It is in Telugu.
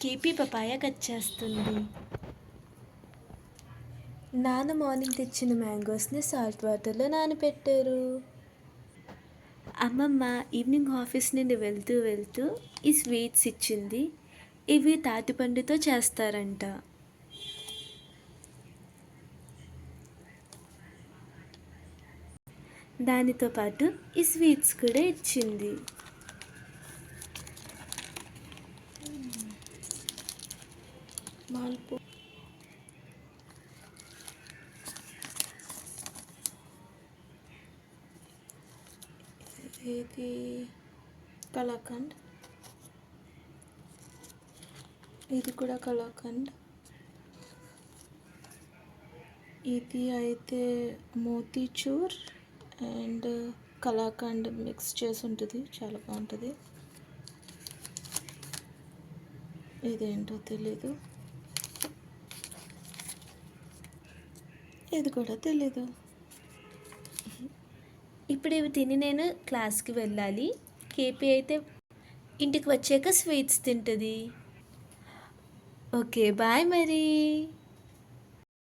కేపీ పపాయ కట్ చేస్తుంది. నాన్న మార్నింగ్ తెచ్చిన మ్యాంగోస్ని సాల్ట్ వాటర్లో నానబెట్టారు అమ్మమ్మ ఈవినింగ్ ఆఫీస్ నుండి వెళ్తూ వెళ్తూ ఈ స్వీట్స్ ఇచ్చింది. ఇవి తాటిపండుతో చేస్తారంట. దానితో పాటు ఈ స్వీట్స్ కూడా ఇచ్చింది. మాల్పూ ఇది కళాఖండ్. ఇది కూడా కళాఖండ్. ఇది అయితే మోతీచూర్ అండ్ కళాఖండ్ మిక్స్ చేసి ఉంటుంది. చాలా బాగుంటుంది. ఇదేంటో తెలీదు. ఇది కూడా తెలీదు. ఇప్పుడు ఇవి తిని నేను క్లాస్కి వెళ్ళాలి. కేపీ అయితే ఇంటికి వచ్చాక స్వీట్స్ తింటుంది. ఓకే బాయ్ మరి.